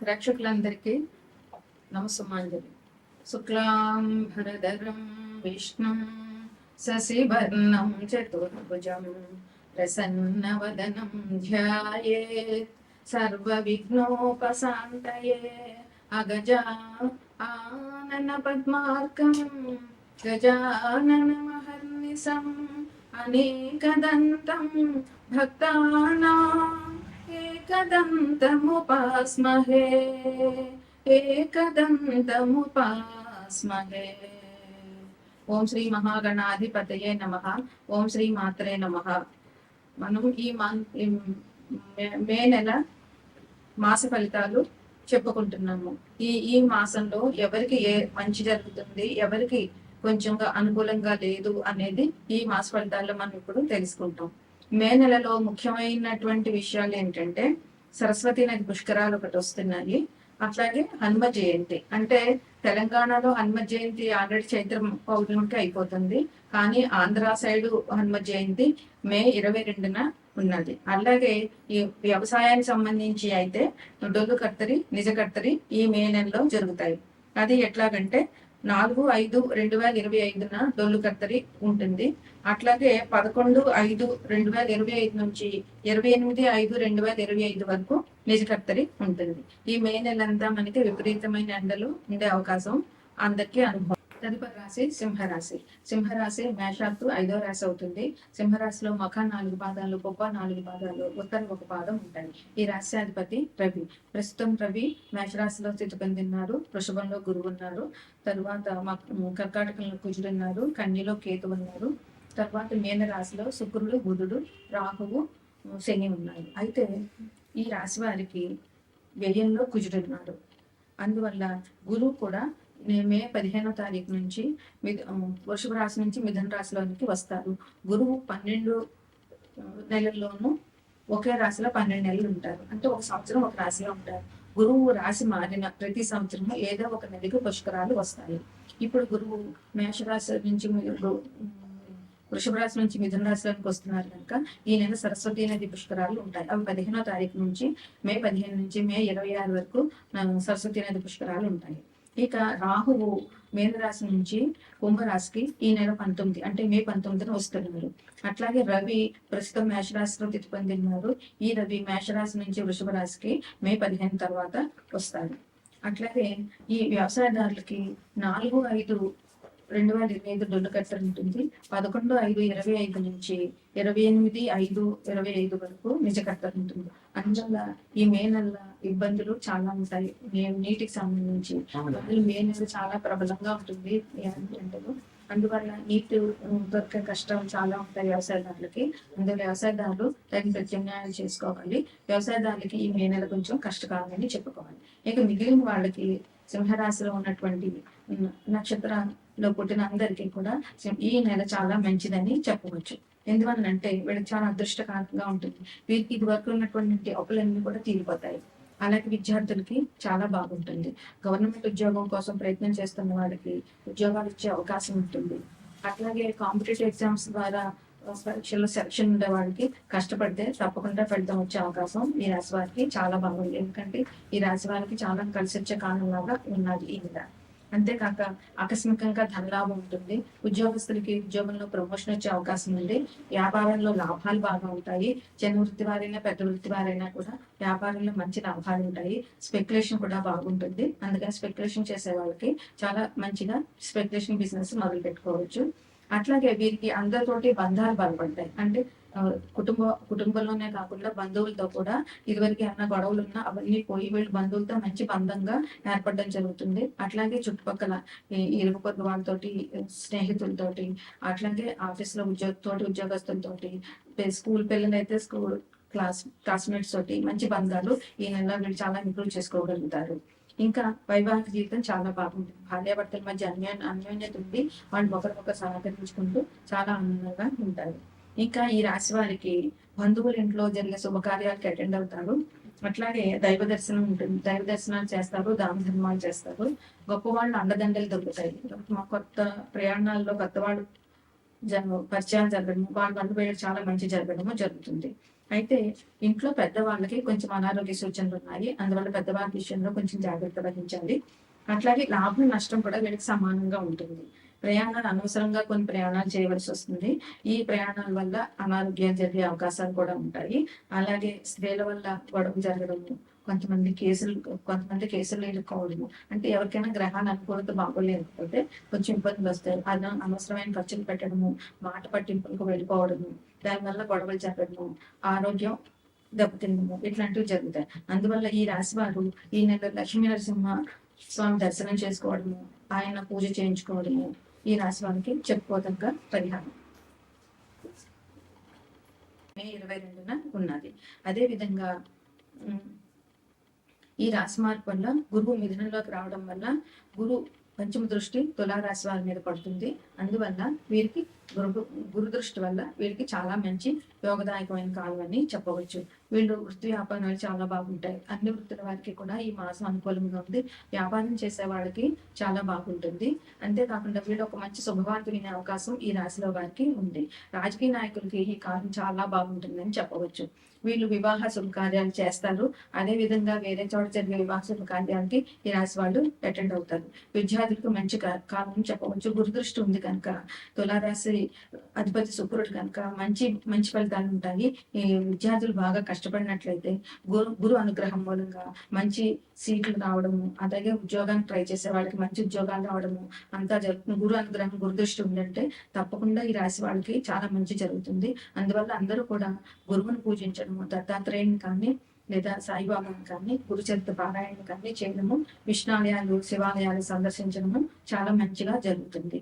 ప్రేక్షకులందరికీ నమస్సమాంజలి శుక్లాం భరధరం విష్ణుం శశివర్ణం చతుర్భుజం ప్రసన్నవదనం ధ్యాయేత్ సర్వవిఘ్నోపశాంతయే అగజా ఆనన పద్మార్కం గజాననమహర్నిశం అనేకదంతం భక్తానాం एकदन्तमुपास्महे एकदन्तमुपास्महे ఓం శ్రీ మహాగణాధిపతయే నమ ఓం శ్రీ మాత్రే నమ మనం ఈ మన్ ఈ మే- మే నెల మాస ఫలితాలు చెప్పుకుంటున్నాము ఈ ఈ మాసంలో ఎవరికి ఏ మంచి జరుగుతుంది ఎవరికి కొంచెంగా అనుకూలంగా లేదు అనేది ఈ మాస ఫలితాల్లో మనం ఇప్పుడు తెలుసుకుంటాం మే నెలలో ముఖ్యమైనటువంటి విషయాలు ఏంటంటే సరస్వతి నది పుష్కరాలు ఒకటి వస్తున్నాయి. అట్లాగే హనుమ జయంతి. అంటే తెలంగాణలో హనుమ జయంతి ఆల్రెడీ చైత్ర పౌర్ణమికి అయిపోతుంది. కానీ ఆంధ్ర సైడ్ హనుమ జయంతి మే ఇరవై రెండున ఉన్నది. అలాగే ఈ వ్యవసాయానికి సంబంధించి అయితే డొల్లు కత్తరి నిజ కత్తరి ఈ మే నెలలో జరుగుతాయి. అది ఎట్లాగంటే నాలుగు ఐదు రెండు వేల ఇరవై ఐదున డొల్లు కత్తరి ఉంటుంది. అట్లాగే పదకొండు ఐదు రెండు వేల ఇరవై ఐదు నుంచి ఇరవై ఎనిమిది ఐదు రెండు వేల ఇరవై ఐదు వరకు నిజ కత్తరి ఉంటుంది. ఈ మే నెలంతా మనకి విపరీతమైన ఎండలు ఉండే అవకాశం అందరికీ అనుభవం. తదుపరి రాశి సింహరాశి. సింహరాశి మేషాత్తు ఐదో రాశి అవుతుంది. సింహరాశిలో మఖ నాలుగు పాదాలు బొబ్బ నాలుగు పాదాలు ఉత్తర ఒక పాదం ఉంటాయి. ఈ రాశి అధిపతి రవి. ప్రస్తుతం రవి మేషరాశిలో స్థితి పొందిన్నారు వృషభంలో గురువు ఉన్నారు. తరువాత మక- కర్కాటకంలో కుజుడున్నారు కన్యలో కేతు ఉన్నారు. తర్వాత మీన రాశిలో శుక్రుడు బుధుడు రాహువు శని ఉన్నారు. అయితే ఈ రాశి వారికి వ్యయంలో కుజుడున్నారు అందువల్ల గురువు కూడా మే పదిహేనో తారీఖు నుంచి వృషభ రాశి నుంచి మిథున రాశిలోనికి వస్తారు. గురువు పన్నెండు నెలల్లోనూ ఒకే రాశిలో పన్నెండు నెలలు ఉంటారు. అంటే ఒక సంవత్సరం ఒక రాశిలో ఉంటారు. గురువు రాశి మారిన ప్రతి సంవత్సరం ఏదో ఒక నెలకు పుష్కరాలు వస్తాయి. ఇప్పుడు గురువు మేషరాశి నుంచి వృషభ రాశి నుంచి మిథున రాశిలోకి వస్తున్నారు కనుక ఈ నెల సరస్వతి నది పుష్కరాలు ఉంటాయి. అవి పదిహేనో తారీఖు నుంచి మే పదిహేను నుంచి మే ఇరవై ఆరు వరకు సరస్వతి నది పుష్కరాలు ఉంటాయి. ఇక రాహువు మీనరాశి నుంచి కుంభరాశికి ఈ నెల పంతొమ్మిది అంటే మే పంతొమ్మిదిన వస్తున్నారు. అట్లాగే రవి ప్రస్తుతం మేషరాశిలో తిథి పొందినారు. ఈ రవి మేషరాశి నుంచి వృషభ రాశికి మే పదిహేను తర్వాత వస్తారు. అట్లాగే ఈ వ్యవసాయదారులకి నాలుగు ఐదు రెండు వేల ఇరవై ఐదు డొల్లు కట్టలు ఉంటుంది. పదకొండు ఐదు ఇరవై ఐదు నుంచి ఇరవై ఎనిమిది ఐదు ఇరవై ఐదు వరకు నిజ కట్టలు ఉంటుంది. అందువల్ల ఈ మే నెల ఇబ్బందులు చాలా ఉంటాయి. నే- నీటికి సంబంధించి అందులో మే నెల చాలా ప్రబలంగా ఉంటుంది. ఎండలు అందువల్ల నీటి దొరికే కష్టం చాలా ఉంటాయి వ్యవసాయదారులకి. అందులో వ్యవసాయదారులు తగిన ప్రత్యామ్నాయాలు చేసుకోవాలి. వ్యవసాయదారులకి ఈ మే నెల కొంచెం కష్టకాలమని చెప్పుకోవాలి. ఇక మిగిలిన వాళ్ళకి సింహరాశిలో ఉన్నటువంటి ఉమ్, లో పుట్టిన అందరికీ కూడా ఈ నెల చాలా మంచిదని చెప్పవచ్చు. ఎందువల్లంటే వీళ్ళకి చాలా అదృష్టకరంగా ఉంటుంది. వీరికి ఇది వరకు ఉన్నటువంటి అప్పులన్నీ కూడా తీరిపోతాయి. అలాగే విద్యార్థులకి చాలా బాగుంటుంది. గవర్నమెంట్ ఉద్యోగం కోసం ప్రయత్నం చేస్తున్న వాళ్ళకి ఉద్యోగాలు ఇచ్చే అవకాశం ఉంటుంది. అట్లాగే కాంపిటేటివ్ ఎగ్జామ్స్ ద్వారా పరీక్షల్లో సెలక్షన్ ఉండే వాళ్ళకి కష్టపడితే తప్పకుండా ఫలితం వచ్చే అవకాశం ఈ రాశి వారికి చాలా బాగుంది. ఎందుకంటే ఈ రాశి వారికి చాలా కలిసి వచ్చే కారణం లాగా ఉన్నది ఈ నెల. అంతేకాక ఆకస్మికంగా ధనలాభం ఉంటుంది. ఉద్యోగస్తులకి ఉద్యోగంలో ప్రమోషన్ వచ్చే అవకాశం ఉంది. వ్యాపారంలో లాభాలు బాగా ఉంటాయి. చిన్న వృత్తి వారైనా పెద్ద వృత్తి వారైనా కూడా వ్యాపారంలో మంచి లాభాలు ఉంటాయి. స్పెక్యులేషన్ కూడా బాగుంటుంది. అందుకని స్పెక్యులేషన్ చేసే వాళ్ళకి చాలా మంచిగా స్పెక్యులేషన్ బిజినెస్ మొదలు పెట్టుకోవచ్చు అట్లాగే వీరికి అందరితోటి బంధాలు బలపడతాయి. అంటే కుటుంబ కుటుంబంలోనే కాకుండా బంధువులతో కూడా ఇదివరకు ఏమైనా గొడవలు ఉన్నా అవన్నీ పోయి వీళ్ళు బంధువులతో మంచి బంధంగా ఏర్పడడం జరుగుతుంది. అట్లాగే చుట్టుపక్కల ఇరుగు పొరుగు వాళ్ళతోటి స్నేహితులతోటి అట్లాగే ఆఫీస్లో ఉద్యోగ తోటి ఉద్యోగస్తులతోటి స్కూల్ పిల్లలైతే స్కూల్ క్లాస్ క్లాస్మేట్స్ తోటి మంచి బంధాలు ఈ నెలలో వీళ్ళు చాలా ఇంప్రూవ్ చేసుకోగలుగుతారు. ఇంకా వైవాహిక జీవితం చాలా బాగుంటుంది భార్యాభర్తల మధ్య అన్యో అన్యోన్యత ఉంది వాళ్ళు ఒకరికొకరు సహకరించుకుంటూ చాలా ఆనందంగా ఉంటారు. ఇంకా ఈ రాశి వారికి బంధువుల ఇంట్లో జరిగే శుభకార్యాలకి అటెండ్ అవుతారు. అట్లాగే దైవ దర్శనం ఉంటుంది. దైవ దర్శనాలు చేస్తారు దాన ధర్మాలు చేస్తారు. గొప్ప వాళ్ళు అండదండలు దొరుకుతాయి. మా కొత్త ప్రయాణాల్లో కొత్త వాళ్ళు జ- పరిచయాలు జరగడం వాళ్ళ వల్ల వీళ్ళకి చాలా మంచి జరగడము జరుగుతుంది. అయితే ఇంట్లో పెద్దవాళ్ళకి కొంచెం అనారోగ్య సూచనలు ఉన్నాయి. అందువల్ల పెద్దవాళ్ళ విషయంలో కొంచెం జాగ్రత్త వహించాలి అట్లాగే లాభం నష్టం కూడా వీళ్ళకి సమానంగా ఉంటుంది. ప్రయాణాలు అనవసరంగా కొన్ని ప్రయాణాలు చేయవలసి వస్తుంది. ఈ ప్రయాణాల వల్ల అనారోగ్యాలు జరిగే అవకాశాలు కూడా ఉంటాయి. అలాగే స్త్రీల వల్ల గొడవ జరగడము కొంతమంది కేసులు కొంతమంది కేసులు ఎదుర్కోవడము అంటే ఎవరికైనా గ్రహాన్ని అనుకూలత బాగోలేకపోతే కొంచెం ఇబ్బందులు వస్తాయి. అది అనవసరమైన ఖర్చులు పెట్టడము మాట పట్టింపులకు వెళ్ళిపోవడము దానివల్ల గొడవలు జరగడము ఆరోగ్యం దెబ్బతిండము ఇట్లాంటివి జరుగుతాయి. అందువల్ల ఈ రాశి వారు ఈ నెల లక్ష్మీ నరసింహ స్వామి దర్శనం చేసుకోవడము ఆయన పూజ చేయించుకోవడము ఈ రాశివానికి చెప్పుకోదగ్గ పరిహారం. మే ఇరవై రెండున ఉన్నది. అదే విధంగా ఈ రాశి మార్పు వల్ల గురువు మిథునంలోకి రావడం వల్ల గురు పంచమ దృష్టి తులారాశి వారి మీద పడుతుంది. అందువల్ల వీరికి గురు గురు దృష్టి వల్ల వీరికి చాలా మంచి యోగదాయకమైన కాలం అని చెప్పవచ్చు. వీళ్ళు వృత్తి వ్యాపారాలు చాలా బాగుంటాయి. అన్ని వృత్తుల వారికి కూడా ఈ మాసం అనుకూలంగా ఉంది. వ్యాపారం చేసే వాళ్ళకి చాలా బాగుంటుంది. అంతేకాకుండా వీళ్ళు ఒక మంచి శుభవార్త వినే అవకాశం ఈ రాశిలో వారికి ఉంది. రాజకీయ నాయకులకి ఈ కాలం చాలా బాగుంటుందని చెప్పవచ్చు. వీళ్ళు వివాహ శుభకార్యాలు చేస్తారు. అదే విధంగా వేరే చోట జరిగే వివాహ శుభకార్యాలకి ఈ రాశి వాళ్ళు అటెండ్ అవుతారు. విద్యార్థులకు మంచి కాలం చెప్పవచ్చు. గురుదృష్టి ఉంది కనుక తులారాశి అధిపతి శుక్రుడు కనుక మంచి మంచి ఫలితాలు ఉంటాయి. ఈ విద్యార్థులు బాగా కష్టపడినట్లయితే గురు గురు అనుగ్రహం మూలంగా మంచి సీట్లు రావడము అలాగే ఉద్యోగానికి ట్రై చేసే వాళ్ళకి మంచి ఉద్యోగాలు రావడము అంతా జరుగుతుంది గురు అనుగ్రహం గురుదృష్టి ఉందంటే తప్పకుండా ఈ రాశి వాళ్ళకి చాలా మంచి జరుగుతుంది. అందువల్ల అందరూ కూడా గురువును పూజించడము దత్తాత్రేయుని కానీ లేదా సాయిబాబాని కానీ గురుచరిత్ర పారాయణ కానీ చేయడము విష్ణాలయాలు శివాలయాలు సందర్శించడము చాలా మంచిగా జరుగుతుంది.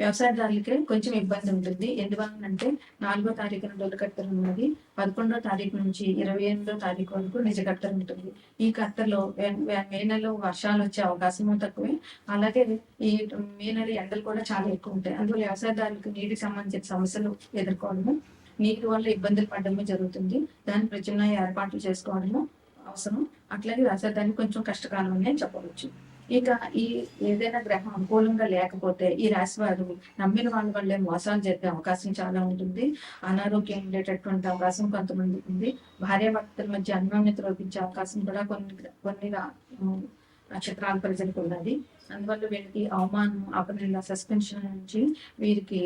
వ్యవసాయదారులకే కొంచెం ఇబ్బంది ఉంటుంది. ఎందువలనంటే నాలుగో తారీఖున కట్టర్ ఉన్నది. పదకొండో తారీఖు నుంచి ఇరవై ఎనిమిదో తారీఖు వరకు నిజ కట్టర్ ఉంటుంది. ఈ కట్టర్లో మే నెలలో వర్షాలు వచ్చే అవకాశము తక్కువే. అలాగే ఈ మే నెల ఎండలు కూడా చాలా ఎక్కువ ఉంటాయి. అందువల్ల వ్యవసాయదారులకు నీటికి సంబంధించిన సమస్యలు ఎదుర్కోవడము నీటి వల్ల ఇబ్బందులు పడడమే జరుగుతుంది. దాని ప్రత్యామ్నాయ ఏర్పాట్లు చేసుకోవడము అవసరం. అట్లాగే వ్యవసాయదానికి కొంచెం కష్టకాలం అని చెప్పవచ్చు. ఇక ఈ ఏదైనా గ్రహం అనుకూలంగా లేకపోతే ఈ రాశి వారు నమ్మిన వాళ్ళ వల్లే మోసాలు జరిగే అవకాశం చాలా ఉంటుంది. అనారోగ్యం ఉండేటటువంటి అవకాశం కొంతమందికి ఉంది. భార్యాభర్తల మధ్య అన్యోన్యత లోపించే అవకాశం కూడా కొన్ని కొన్ని నక్షత్రాల ప్రజలకు ఉన్నది. అందువల్ల వీరికి అవమానం అపనిల సస్పెన్షన్ నుంచి వీరికి